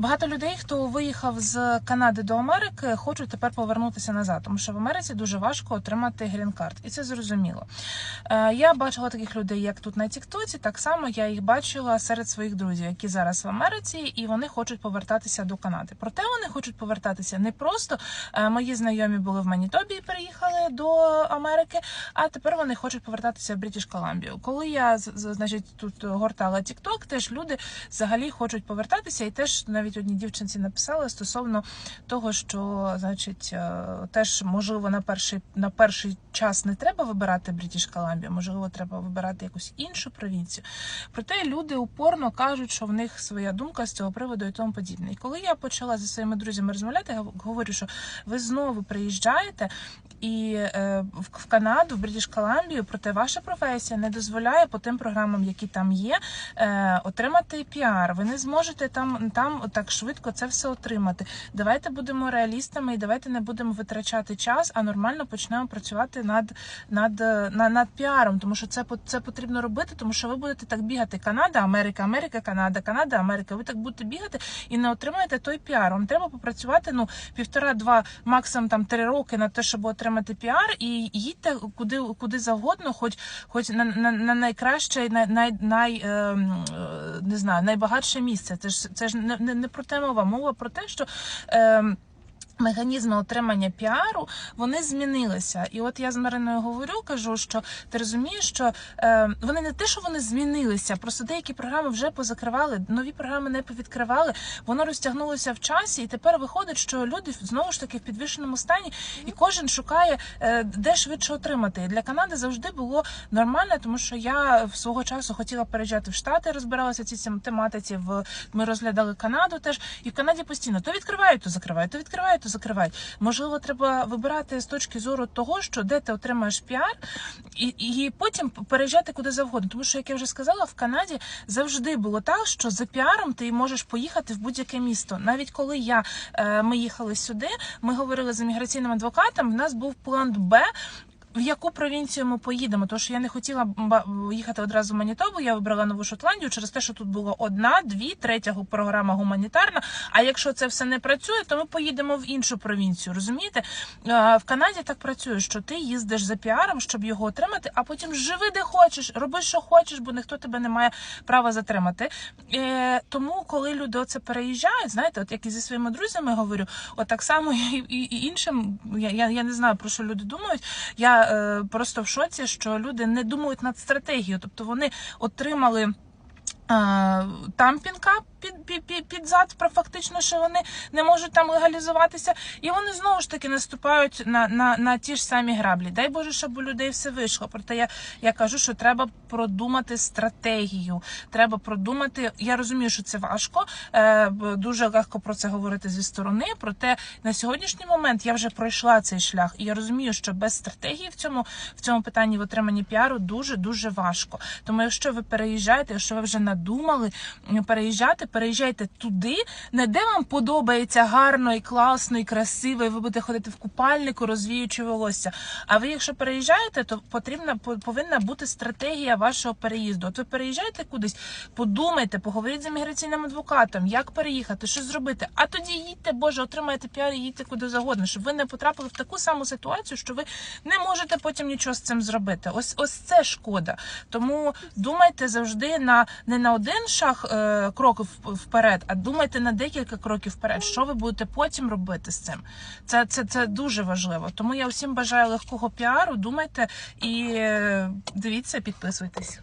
Багато людей, хто виїхав з Канади до Америки, хочуть тепер повернутися назад, тому що в Америці дуже важко отримати грін-карт, і це зрозуміло. Е, Я бачила таких людей, як тут на Тіктоці. Так само я їх бачила серед своїх друзів, які зараз в Америці, і вони хочуть повертатися до Канади. Проте вони хочуть повертатися не просто е, мої знайомі були в Манітобі і переїхали до Америки, а тепер вони хочуть повертатися в Брітіш Коламбію. Коли я значить тут гортала Тікток, теж люди взагалі хочуть повертатися, і теж навіть одній дівчинці написали стосовно того, що значить е, теж можливо на перший на перший час не треба вибирати Брітіш Коламбію, можливо, треба вибирати якусь іншу провінцію. Проте люди упорно кажуть, що в них своя думка з цього приводу і тому подібне. І коли я почала зі своїми друзями розмовляти, говорю, що ви знову приїжджаєте і е, в, Канаду, в Брітіш Коламбію, проте ваша професія не дозволяє по тим програмам, які там є, е, отримати піар. Ви не зможете там, там так швидко це все отримати. Давайте будемо реалістами і давайте не будемо витрачати час, а нормально почнемо працювати над, над, е, на- над піаром, тому що це це потрібно робити, тому що ви будете так бігати. Канада, Америка, Америка, Канада, Канада, Америка. Ви так будете бігати і не отримаєте той піар. Вам треба попрацювати ну півтора-два, максимум там три роки на те, щоб отримати піар, і їдьте куди куди завгодно, хоч хоч на, на, на найкраще, най, най, най е, е, не знаю, найбагатше місце. Це ж це ж не, не, не про те мова, мова про те, що. Е, Механізми отримання піару вони змінилися, і от я з Мариною говорю, кажу, що ти розумієш, що е, вони не те, що вони змінилися, просто деякі програми вже позакривали, нові програми не повідкривали. Воно розтягнулося в часі, і тепер виходить, що люди знову ж таки в підвішеному стані, і кожен шукає е, де швидше отримати. Для Канади завжди було нормально, тому що я в свого часу хотіла переїжджати в Штати, розбиралася цій тематиці. В ми розглядали Канаду теж, і в Канаді постійно то відкривають, то закривають, то відкривають, закривають. Можливо, треба вибирати з точки зору того, що де ти отримаєш піар, і, і потім переїжджати куди завгодно. Тому що, як я вже сказала, в Канаді завжди було так, що за піаром ти можеш поїхати в будь-яке місто. Навіть коли я е, ми їхали сюди, ми говорили з імміграційним адвокатом. В нас був план Б. В яку провінцію ми поїдемо? Тому що я не хотіла їхати одразу в Манітобу. Я вибрала Нову Шотландію через те, що тут було одна, дві, третя програма гуманітарна. А якщо це все не працює, то ми поїдемо в іншу провінцію. Розумієте? В Канаді так працює, що ти їздиш за піаром, щоб його отримати, а потім живи де хочеш, роби, що хочеш, бо ніхто тебе не має права затримати. Е, Тому, коли люди оце переїжджають, знаєте, от як і зі своїми друзями говорю, от так само і, іншим. Я, я, я не знаю про що люди думають. Я просто в шоці, що люди не думають над стратегією, тобто вони отримали. Е, Тампінга під, під, під, під зад, фактично, що вони не можуть там легалізуватися, і вони знову ж таки наступають на, на, на ті ж самі граблі. Дай Боже, щоб у людей все вийшло. Проте я, я кажу, що треба продумати стратегію. Треба продумати. Я розумію, що це важко. Е, дуже легко про це говорити зі сторони. Проте на сьогоднішній момент я вже пройшла цей шлях, і я розумію, що без стратегії в цьому в цьому питанні в отриманні піару дуже дуже важко. Тому, якщо ви переїжджаєте, якщо ви вже надумали переїжджати, переїжджайте туди, не де вам подобається гарно і класно, і красиво, і ви будете ходити в купальнику, розвіючи волосся. А ви, якщо переїжджаєте, то потрібна повинна бути стратегія вашого переїзду. От ви переїжджаєте кудись, подумайте, поговоріть з імміграційним адвокатом, як переїхати, що зробити. А тоді їдьте, Боже, отримаєте піар і їдьте куди завгодно, щоб ви не потрапили в таку саму ситуацію, що ви не можете потім нічого з цим зробити. Ось ось це шкода. Тому думайте завжди на не на один шаг е, крок вперед, а думайте на декілька кроків вперед. Що ви будете потім робити з цим? Це, це, це дуже важливо. Тому я всім бажаю легкого піару. Думайте і е, дивіться, підписуйтесь.